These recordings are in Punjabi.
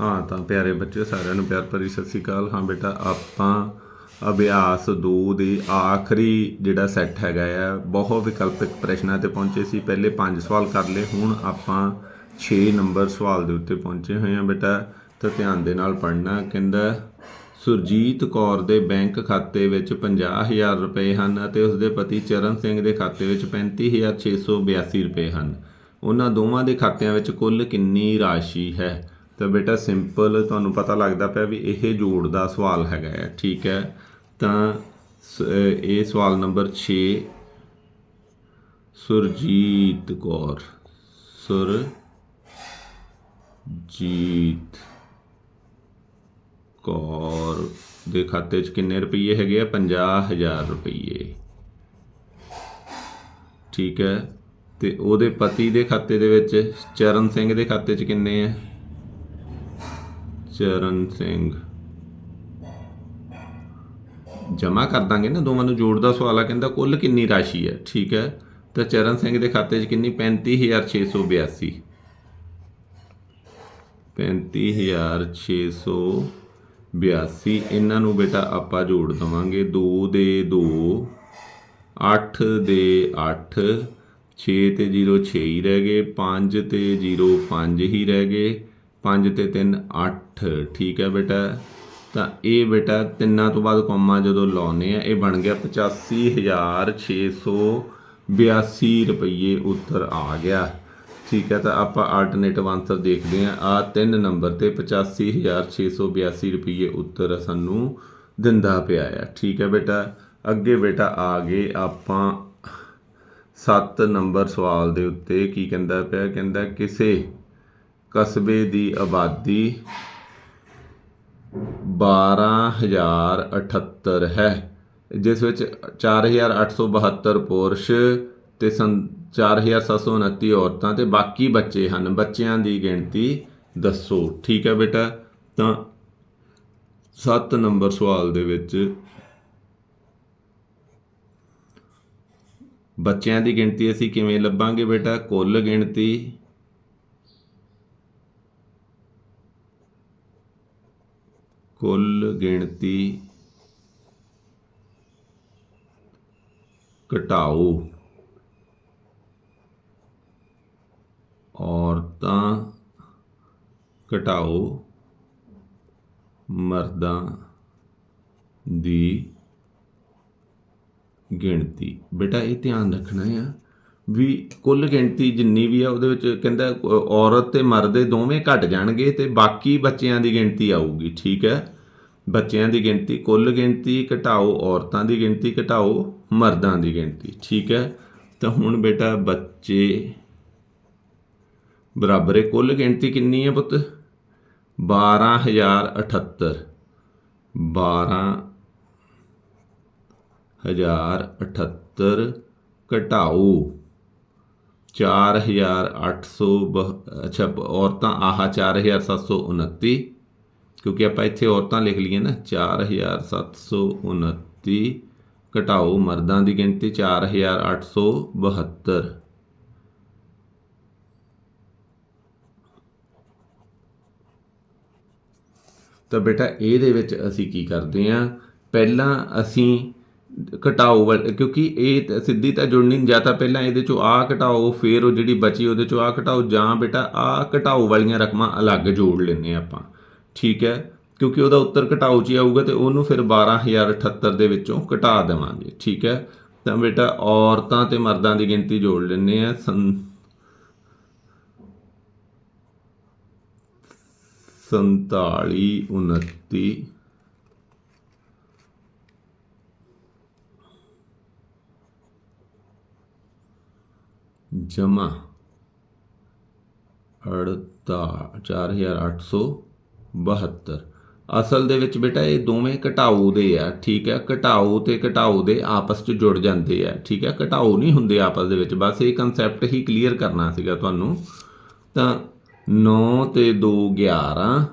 ਹਾਂ, ਤਾਂ ਪਿਆਰੇ ਬੱਚੇ ਸਾਰਿਆਂ ਨੂੰ ਪਿਆਰ ਭਰੀ ਸਤਿ ਸ੍ਰੀ ਅਕਾਲ। ਹਾਂ ਬੇਟਾ, ਆਪਾਂ ਅਭਿਆਸ 2 ਦੇ ਆਖਰੀ ਜਿਹੜਾ ਸੈੱਟ ਹੈਗਾ ਆ, ਬਹੁਤ ਵਿਕਲਪਿਕ ਪ੍ਰਸ਼ਨਾਂ ਤੇ ਪਹੁੰਚੇ ਸੀ। ਪਹਿਲੇ 5 ਸਵਾਲ ਕਰ ਲਏ, ਹੁਣ ਆਪਾਂ 6 ਨੰਬਰ ਸਵਾਲ ਦੇ ਉੱਤੇ ਪਹੁੰਚੇ ਹੋਏ ਹਾਂ ਬੇਟਾ। ਤਾਂ ਧਿਆਨ ਦੇ ਨਾਲ ਪੜ੍ਹਨਾ, ਕਹਿੰਦਾ, ਸੁਰਜੀਤ ਕੌਰ ਦੇ ਬੈਂਕ ਖਾਤੇ ਵਿੱਚ 50000 ਰੁਪਏ ਹਨ ਅਤੇ ਉਸ ਦੇ ਪਤੀ ਚਰਨ ਸਿੰਘ ਦੇ ਖਾਤੇ ਵਿੱਚ 35682 ਰੁਪਏ ਹਨ। ਉਹਨਾਂ ਦੋਵਾਂ ਦੇ ਖਾਤਿਆਂ ਵਿੱਚ ਕੁੱਲ ਕਿੰਨੀ ਰਾਸ਼ੀ ਹੈ? ਤਾਂ ਬੇਟਾ ਸਿੰਪਲ ਤੁਹਾਨੂੰ ਪਤਾ ਲੱਗਦਾ ਪਿਆ ਵੀ ਇਹ ਜੋੜ ਦਾ ਸਵਾਲ ਹੈਗਾ ਹੈ, ਠੀਕ ਹੈ? ਤਾਂ ਸ- ਇਹ ਸਵਾਲ ਨੰਬਰ 6 ਸੁਰਜੀਤ ਕੌਰ ਸੁਰਜੀਤ ਕੌਰ ਦੇ ਖਾਤੇ 'ਚ ਕਿੰਨੇ ਰੁਪਏ ਹੈਗੇ ਆ? 50000 ਰੁਪਏ ਠੀਕ ਹੈ? ਤੇ ਉਹਦੇ ਪਤੀ ਦੇ ਖਾਤੇ ਦੇ ਵਿੱਚ ਚਰਨ ਸਿੰਘ ਦੇ ਖਾਤੇ 'ਚ ਕਿੰਨੇ ਆ? ਚਰਨ ਸਿੰਘ। ਜਮਾ ਕਰ ਦਾਂਗੇ ਨਾ ਦੋਵਾਂ ਨੂੰ ਜੋੜ ਦਾ ਸਵਾਲ ਆ, ਕਹਿੰਦਾ ਕੁੱਲ ਕਿੰਨੀ ਰਾਸ਼ੀ ਹੈ? ਠੀਕ ਹੈ। ਤਾਂ ਚਰਨ ਸਿੰਘ ਦੇ ਖਾਤੇ 'ਚ ਕਿੰਨੀ? 35682 35682 ਇਹਨਾਂ ਨੂੰ ਬੇਟਾ ਆਪਾਂ ਜੋੜ ਦਵਾਂਗੇ। 2 ਦੇ 2 8 ਦੇ 8 6 ਤੇ 0 6 ਹੀ ਰਹਿ ਗਏ 5 ਤੇ 0 5 ਹੀ ਰਹਿ ਗਏ। 5 ਤੇ 3 8 ਠੀਕ ਹੈ ਬੇਟਾ। ਤਾਂ ਇਹ ਬੇਟਾ ਤਿੰਨਾਂ ਤੋਂ ਬਾਅਦ ਕੌਮਾ ਜਦੋਂ ਲਾਉਨੇ ਆ, ਇਹ ਬਣ ਗਿਆ 85682 ਰੁਪਏ ਉੱਤਰ ਆ ਗਿਆ। ਠੀਕ ਹੈ, ਤਾਂ ਆਪਾਂ ਆਲਟਰਨੇਟਿਵ ਆਨਸਰ ਦੇਖਦੇ ਆ ਆ ਤਿੰਨ ਨੰਬਰ ਤੇ 85682 ਰੁਪਏ ਉੱਤਰ ਸਾਨੂੰ ਦਿੰਦਾ ਪਿਆ ਆ। ਠੀਕ ਹੈ ਬੇਟਾ। ਅੱਗੇ ਬੇਟਾ ਆ ਗਏ ਆਪਾਂ 7 ਨੰਬਰ ਸਵਾਲ ਦੇ ਉੱਤੇ। ਕੀ ਕਹਿੰਦਾ ਪਿਆ? ਕਹਿੰਦਾ ਕਿਸੇ ਕਸਬੇ ਦੀ ਆਬਾਦੀ 12078 ਹੈ, ਜਿਸ ਵਿੱਚ 4872 ਪੁਰਸ਼ ਤੇ ਸੰ- 4729 ਔਰਤਾਂ ਤੇ ਬਾਕੀ ਬੱਚੇ ਹਨ। ਬੱਚਿਆਂ ਦੀ ਗਿਣਤੀ ਦੱਸੋ। ਠੀਕ ਹੈ ਬੇਟਾ? ਤਾਂ 7 ਨੰਬਰ ਸਵਾਲ ਦੇ ਵਿੱਚ ਬੱਚਿਆਂ ਦੀ ਗਿਣਤੀ ਅਸੀਂ ਕਿਵੇਂ ਲੱਭਾਂਗੇ ਬੇਟਾ? ਕੁੱਲ ਗਿਣਤੀ ਕੁੱਲ ਗਿਣਤੀ ਘਟਾਓ। ਔਰਤਾਂ ਘਟਾਓ ਮਰਦਾਂ ਦੀ ਗਿਣਤੀ। ਬੇਟਾ ਇਹ ਧਿਆਨ ਰੱਖਣਾ ਆ ਵੀ ਕੁੱਲ ਗਿਣਤੀ ਜਿੰਨੀ ਵੀ ਆ, ਉਹਦੇ ਵਿੱਚ ਕਹਿੰਦਾ ਔਰਤ ਤੇ ਮਰਦ ਦੇ ਦੋਵੇਂ ਘਟ ਜਾਣਗੇ ਤੇ ਬਾਕੀ ਬੱਚਿਆਂ ਦੀ ਗਿਣਤੀ ਆਊਗੀ, ਠੀਕ ਹੈ? ਬੱਚਿਆਂ ਦੀ ਗਿਣਤੀ, ਕੁੱਲ ਗਿਣਤੀ ਘਟਾਓ, ਔਰਤਾਂ ਦੀ ਗਿਣਤੀ ਘਟਾਓ, ਮਰਦਾਂ ਦੀ ਗਿਣਤੀ, ਠੀਕ ਹੈ? ਤਾਂ ਹੁਣ ਬੇਟਾ, ਬੱਚੇ, ਬਰਾਬਰ ਹੈ ਕੁੱਲ ਗਿਣਤੀ ਕਿੰਨੀ ਹੈ ਪੁੱਤ? 12078 12 1078 ਘਟਾਓ। 4800 ਬਹ- ਅੱਛਾ ਔਰਤਾਂ, ਆਹ 4729 ਕਿਉਂਕਿ ਆਪਾਂ ਇੱਥੇ ਔਰਤਾਂ ਲਿਖ ਲਈਏ ਨਾ 4729 ਘਟਾਓ ਮਰਦਾਂ ਦੀ ਗਿਣਤੀ 4872 ਤਾਂ ਬੇਟਾ, ਇਹਦੇ ਵਿੱਚ ਅਸੀਂ ਕੀ ਕਰਦੇ ਹਾਂ ਪਹਿਲਾਂ ਅਸੀਂ ਘਟਾਓ ਕਿਉਂਕਿ ਇਹ ਸਿੱਧੀ ਤਾਂ ਜੁੜਨੀ ਜਾਂ ਤਾਂ ਪਹਿਲਾਂ ਇਹਦੇ ਚੋਂ ਆ ਘਟਾਓ, ਫਿਰ ਉਹ ਜਿਹੜੀ ਬਚੀ ਉਹਦੇ ਚੋਂ ਆ ਘਟਾਓ, ਜਾਂ ਬੇਟਾ ਆ ਘਟਾਓ ਵਾਲੀਆਂ ਰਕਮਾਂ ਅਲੱਗ ਜੋੜ ਲੈਣੇ ਆਪਾਂ। ਠੀਕ ਹੈ? ਕਿਉਂਕਿ ਉਹਦਾ ਉੱਤਰ ਘਟਾਓ 'ਚ ਆਊਗਾ ਤੇ ਉਹਨੂੰ ਫਿਰ 12078 ਦੇ ਵਿੱਚੋਂ ਘਟਾ ਦੇਵਾਂਗੇ। ਠੀਕ ਹੈ? ਤਾਂ ਬੇਟਾ ਔਰਤਾਂ ਤੇ ਮਰਦਾਂ ਦੀ ਗਿਣਤੀ ਜੋੜ ਲੈਣੇ ਆ 47 29 ਜਮਾ ਅੜਤਾ 4872 ਅਸਲ ਦੇ ਵਿੱਚ ਬੇਟਾ, ਇਹ ਦੋਵੇਂ ਘਟਾਓ ਦੇ ਆ, ਠੀਕ ਹੈ? ਘਟਾਓ ਤੇ ਘਟਾਓ ਦੇ ਆਪਸ 'ਚ ਜੁੜ ਜਾਂਦੇ ਆ, ਠੀਕ ਹੈ? ਘਟਾਓ ਨਹੀਂ ਹੁੰਦੇ ਆਪਸ ਦੇ ਵਿੱਚ, ਬਸ ਇਹ ਕਨਸੈਪਟ ਹੀ ਕਲੀਅਰ ਕਰਨਾ ਸੀਗਾ ਤੁਹਾਨੂੰ। ਤਾਂ 9 ਤੇ 2 11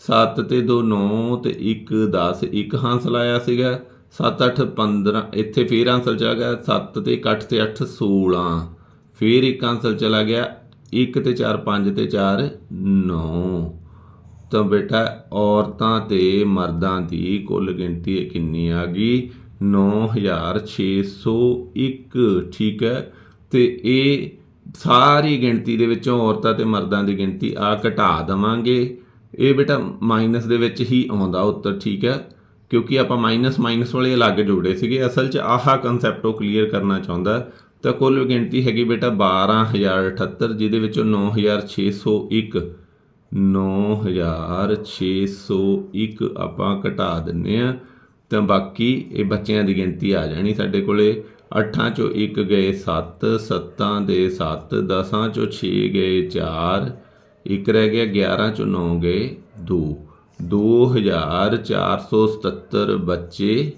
7 ਤੇ 2 9 ਤੇ 1 10 ਇੱਕ ਹਾਸਲ ਆਇਆ ਸੀਗਾ। 7 8 15 ਇੱਥੇ ਫੇਰ ਆਂਸਰ ਚ ਆ ਗਿਆ। 7 ਤੇ 1 8 ਤੇ 8 16 ਫਿਰ ਇੱਕ ਆਂਸਰ ਚਲਾ ਗਿਆ। 1 ਤੇ 4 5 ਤੇ 4 9 ਤਾਂ ਬੇਟਾ, ਔਰਤਾਂ ਤੇ ਮਰਦਾਂ ਦੀ ਕੁੱਲ ਗਿਣਤੀ ਕਿੰਨੀ ਆ ਗਈ? 9601 ਠੀਕ ਹੈ? ਤੇ ਇਹ ਸਾਰੀ ਗਿਣਤੀ ਦੇ ਵਿੱਚੋਂ ਔਰਤਾਂ ਤੇ ਮਰਦਾਂ ਦੀ ਗਿਣਤੀ ਆ ਘਟਾ ਦਵਾਂਗੇ। ਇਹ ਬੇਟਾ ਮਾਈਨਸ ਦੇ ਵਿੱਚ ਹੀ ਆਉਂਦਾ ਉੱਤਰ, ਠੀਕ ਹੈ? ਕਿਉਂਕਿ ਆਪਾਂ ਮਾਈਨਸ ਮਾਈਨਸ ਵਾਲੇ ਅਲੱਗ ਜੋੜੇ ਸੀਗੇ। ਅਸਲ 'ਚ ਆਹਾ ਕਨਸੈਪਟ ਉਹ ਕਲੀਅਰ ਕਰਨਾ ਚਾਹੁੰਦਾ। ਤਾਂ ਕੁੱਲ ਗਿਣਤੀ ਹੈਗੀ ਬੇਟਾ 12078 ਜਿਹਦੇ ਵਿੱਚੋਂ 9601 9601 ਆਪਾਂ ਘਟਾ ਦਿੰਨੇ ਆ ਤਾਂ ਬਾਕੀ ਇਹ ਬੱਚਿਆਂ ਦੀ ਗਿਣਤੀ ਆ ਜਾਣੀ ਸਾਡੇ ਕੋਲੇ। 8 ਚੋਂ 1 ਗਏ 7 7 ਦੇ 7 10 ਚੋਂ 6 ਗਏ 4 ਇੱਕ ਰਹਿ ਗਿਆ 11 ਚੋਂ 9 ਗਏ 2 2477 ਬੱਚੇ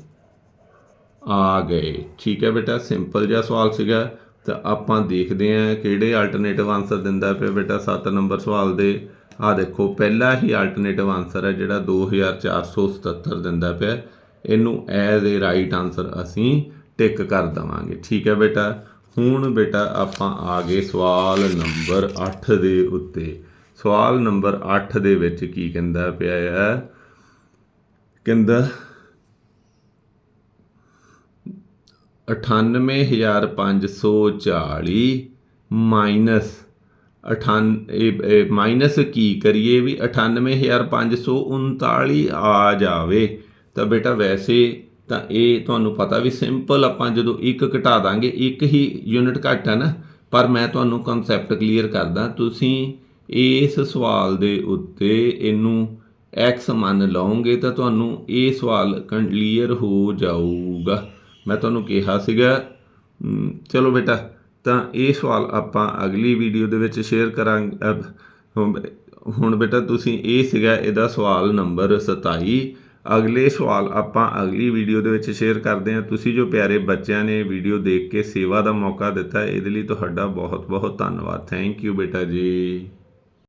ਆ ਗਏ। ਠੀਕ ਹੈ ਬੇਟਾ ਸਿੰਪਲ ਜਿਹਾ ਸਵਾਲ ਸੀਗਾ। ਤਾਂ ਆਪਾਂ ਦੇਖਦੇ ਹਾਂ ਕਿਹੜੇ ਆਲਟਰਨੇਟਿਵ ਆਨਸਰ ਦਿੰਦਾ ਪਿਆ ਬੇਟਾ 7 ਨੰਬਰ ਸਵਾਲ ਦੇ। ਆ ਦੇਖੋ, ਪਹਿਲਾ ਹੀ ਆਲਟਰਨੇਟਿਵ ਆਨਸਰ ਹੈ ਜਿਹੜਾ 2477 ਦਿੰਦਾ ਪਿਆ। ਇਹਨੂੰ ਐਜ਼ ਏ ਰਾਈਟ ਆਨਸਰ ਅਸੀਂ ਟਿਕ ਕਰ ਦਵਾਂਗੇ। ਠੀਕ ਹੈ ਬੇਟਾ? ਹੁਣ ਬੇਟਾ ਆਪਾਂ ਆ ਗਏ ਸਵਾਲ ਨੰਬਰ 8 ਦੇ ਉੱਤੇ। ਸਵਾਲ ਨੰਬਰ 8 ਦੇ ਵਿੱਚ ਕੀ ਕਹਿੰਦਾ ਪਿਆ ਹੈ? ਕਹਿੰਦਾ 98540 ਮਾਈਨਸ 98 ਮਾਈਨਸ ਕੀ ਕਰੀਏ ਵੀ 98539 ਆ ਜਾਵੇ। ਤਾਂ ਬੇਟਾ ਵੈਸੇ ਤਾਂ ਇਹ ਤੁਹਾਨੂੰ ਪਤਾ ਵੀ ਸਿੰਪਲ ਆਪਾਂ ਜਦੋਂ ਇੱਕ ਘਟਾ ਦਾਂਗੇ, ਇੱਕ ਹੀ ਯੂਨਿਟ ਘੱਟ ਹੈ ਨਾ, ਪਰ ਮੈਂ ਤੁਹਾਨੂੰ ਕਨਸੈਪਟ ਕਲੀਅਰ ਕਰਦਾ, ਤੁਸੀਂ ਇਸ ਸਵਾਲ ਦੇ ਉੱਤੇ ਇਹਨੂੰ x ਮੰਨ ਲਓਗੇ ਤਾਂ ਤੁਹਾਨੂੰ ਇਹ ਸਵਾਲ ਕਲੀਅਰ ਹੋ ਜਾਊਗਾ। ਮੈਂ ਤੁਹਾਨੂੰ ਕਿਹਾ ਸੀਗਾ ਚਲੋ ਬੇਟਾ, ਤਾਂ ਇਹ ਸਵਾਲ ਆਪਾਂ ਅਗਲੀ ਵੀਡੀਓ ਦੇ ਵਿੱਚ ਸ਼ੇਅਰ ਕਰਾਂਗੇ। ਹੁਣ ਬੇਟਾ ਤੁਸੀਂ ਇਹ ਸੀਗਾ ਇਹਦਾ ਸਵਾਲ ਨੰਬਰ 27 ਅਗਲੇ ਸਵਾਲ ਆਪਾਂ ਅਗਲੀ ਵੀਡੀਓ ਦੇ ਵਿੱਚ ਸ਼ੇਅਰ ਕਰਦੇ ਹਾਂ। ਤੁਸੀਂ ਜੋ ਪਿਆਰੇ ਬੱਚਿਆਂ ਨੇ ਵੀਡੀਓ ਦੇਖ ਕੇ ਸੇਵਾ ਦਾ ਮੌਕਾ ਦਿੱਤਾ, ਇਹਦੇ ਲਈ ਤੁਹਾਡਾ ਬਹੁਤ ਬਹੁਤ ਧੰਨਵਾਦ। ਥੈਂਕ ਯੂ ਬੇਟਾ ਜੀ।